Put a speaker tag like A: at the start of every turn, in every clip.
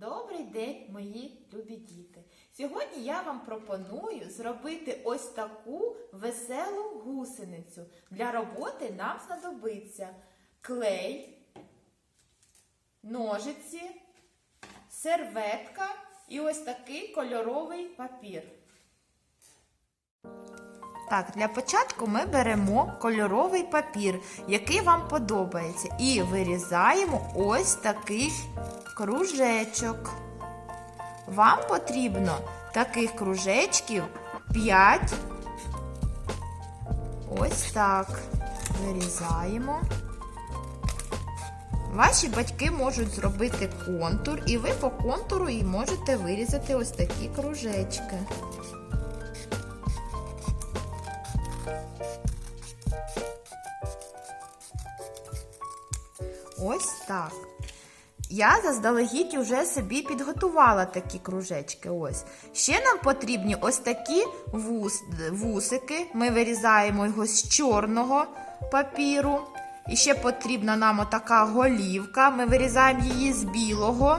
A: Добрий день, мої любі діти! Сьогодні я вам пропоную зробити ось таку веселу гусеницю. Для роботи нам знадобиться клей, ножиці, серветка і ось такий кольоровий папір. Так, для початку ми беремо кольоровий папір, який вам подобається, і вирізаємо ось такий кружечок. Вам потрібно таких кружечків 5. Ось так. Вирізаємо. Ваші батьки можуть зробити контур, і ви по контуру і можете вирізати ось такі кружечки. Ось так. Я заздалегідь уже собі підготувала такі кружечки. Ось. Ще нам потрібні ось такі вус, вусики. Ми вирізаємо його з чорного папіру. І ще потрібна нам отака голівка. Ми вирізаємо її з білого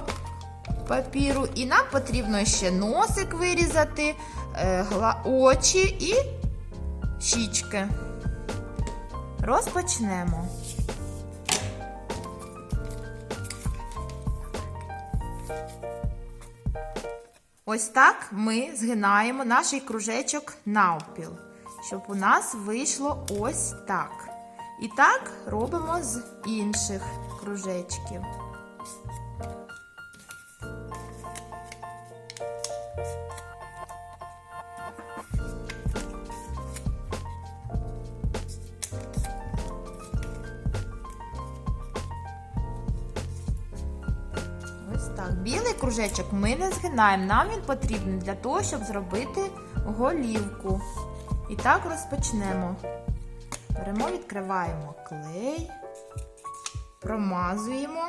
A: папіру. І нам потрібно ще носик вирізати, е, очі і щічки. Розпочнемо. Ось так ми згинаємо наш кружечок навпіл, щоб у нас вийшло ось так. І так робимо з інших кружечків. Так. Білий кружечок ми не згинаємо. Нам він потрібен для того, щоб зробити голівку. І так розпочнемо. Беремо, відкриваємо клей, промазуємо,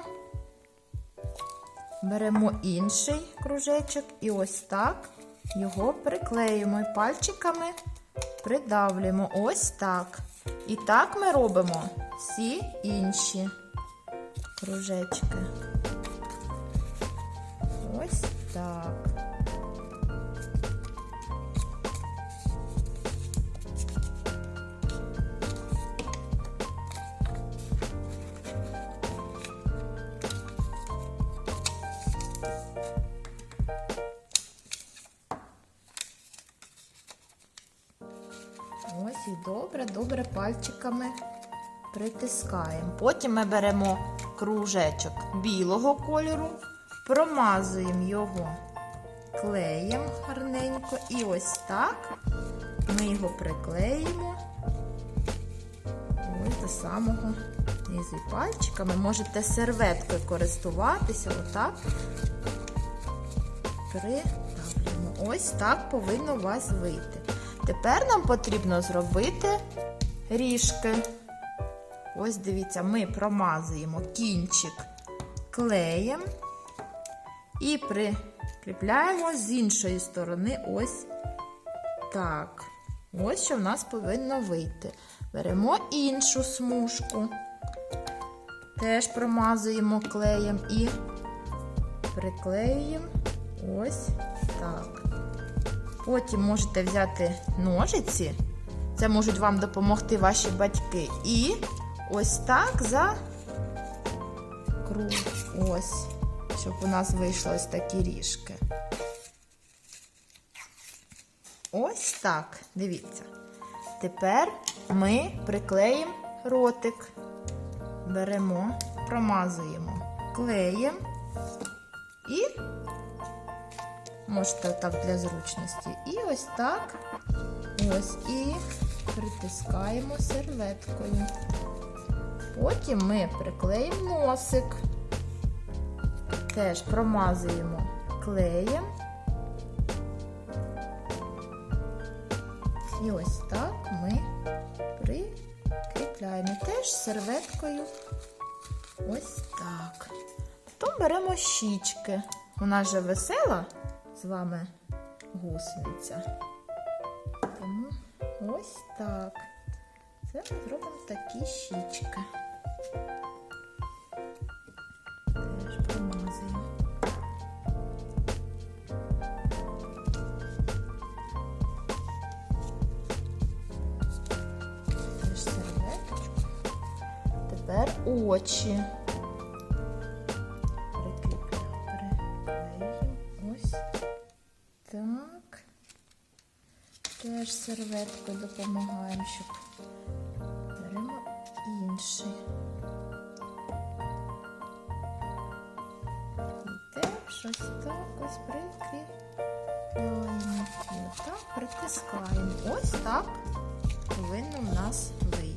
A: беремо інший кружечок і ось так його приклеїмо і пальчиками придавлюємо. Ось так. І так ми робимо всі інші кружечки. Ось так. Ось і добре, добре пальчиками притискаємо. Потім ми беремо кружечок білого кольору, промазуємо його клеєм гарненько. І ось так ми його приклеїмо ось до самого низу пальчиками. Можете серветкою користуватися, отак придавлюємо. Ось так повинно у вас вийти. Тепер нам потрібно зробити ріжки. Ось дивіться, ми промазуємо кінчик клеєм і прикріпляємо з іншої сторони ось так. Ось що в нас повинно вийти. Беремо іншу смужку, теж промазуємо клеєм і приклеюємо ось так. Потім можете взяти ножиці, це можуть вам допомогти ваші батьки. І ось так за круг. Ось, щоб у нас вийшло ось такі ріжки. Ось так, дивіться. Тепер ми приклеїмо ротик. Беремо, промазуємо клеєм і можете отак для зручності. І ось так. Ось і притискаємо серветкою. Потім ми приклеїмо носик. Теж промазуємо клеєм. І ось так ми прикріпляємо теж серветкою. Ось так. Потім беремо щічки. У нас же весела з вами гусениця. Тому ось так. Це зробимо такі щічки. Очі. Прикріпляємо, приклеїмо. Ось так. Теж серветкою допомагаємо, щоб беремо інший. І теж ось так ось прикріпляємо. І так притискаємо. Ось так повинно в нас вийти.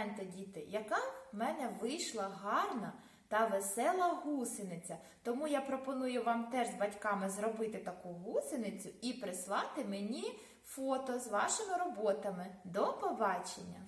A: Погляньте, діти, яка в мене вийшла гарна та весела гусениця. Тому я пропоную вам теж з батьками зробити таку гусеницю і прислати мені фото з вашими роботами. До побачення!